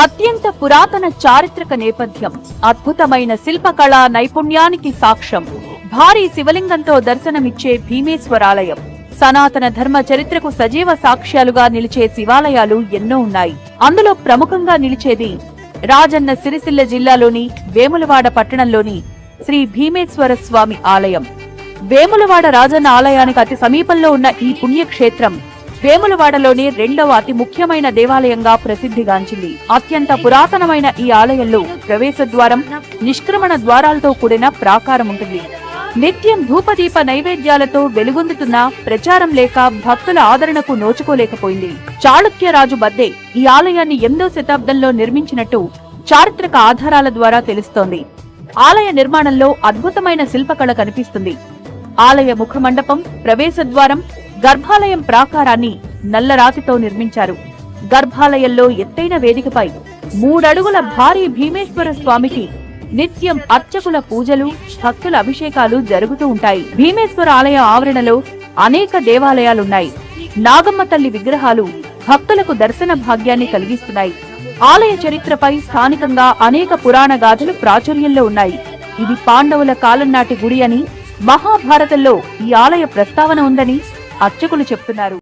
అత్యంత పురాతన చారిత్రక నేపథ్యం అద్భుతమైన శిల్పకళా నైపుణ్యానికి సాక్ష్యం. భారీ శివలింగంతో దర్శనమిచ్చే భీమేశ్వరాలయం. సనాతన ధర్మ చరిత్రకు సజీవ సాక్ష్యాలుగా నిలిచే శివాలయాలు ఎన్నో ఉన్నాయి. అందులో ప్రముఖంగా నిలిచేది రాజన్న సిరిసిల్ల జిల్లాలోని వేములవాడ పట్టణంలోని శ్రీ భీమేశ్వర స్వామి ఆలయం. వేములవాడ రాజన్న ఆలయానికి అతి సమీపంలో ఉన్న ఈ పుణ్యక్షేత్రం వేములవాడలోని రెండవ అతి ముఖ్యమైన దేవాలయంగా ప్రసిద్ధిగాంచింది. అత్యంత పురాతనమైన ఈ ఆలయంలో ప్రవేశ ద్వారం నిష్క్రమణ ద్వారాలతో కూడిన ప్రాకారం ఉంటుంది. నిత్యం ధూపదీప నైవేద్యాలతో వెలుగొందుతున్న ప్రచారం లేక భక్తుల ఆదరణకు నోచుకోలేకపోయింది. చాళుక్య రాజు బద్దే ఈ ఆలయాన్ని ఎనిమిదో శతాబ్దంలో నిర్మించినట్టు చారిత్రక ఆధారాల ద్వారా తెలుస్తోంది. ఆలయ నిర్మాణంలో అద్భుతమైన శిల్పకళ కనిపిస్తుంది. ఆలయ ముఖమండపం ప్రవేశద్వారం గర్భాలయం ప్రాకారాన్ని నల్లరాతితో నిర్మించారు. గర్భాలయంలో ఎత్తైన వేదికపై మూడడుగుల భారీ భీమేశ్వర స్వామికి నిత్యం అర్చకుల పూజలు భక్తుల అభిషేకాలు జరుగుతూ ఉంటాయి. భీమేశ్వర ఆలయ ఆవరణలో అనేక దేవాలయాలున్నాయి. నాగమ్మ తల్లి విగ్రహాలు భక్తులకు దర్శన భాగ్యాన్ని కలిగిస్తున్నాయి. ఆలయ చరిత్రపై స్థానికంగా అనేక పురాణ గాథలు ప్రాచుర్యంలో ఉన్నాయి. ఇది పాండవుల కాలం నాటి గుడి అని మహాభారతంలో ఈ ఆలయ ప్రస్తావన ఉందని అర్చకులు చెప్తున్నారు.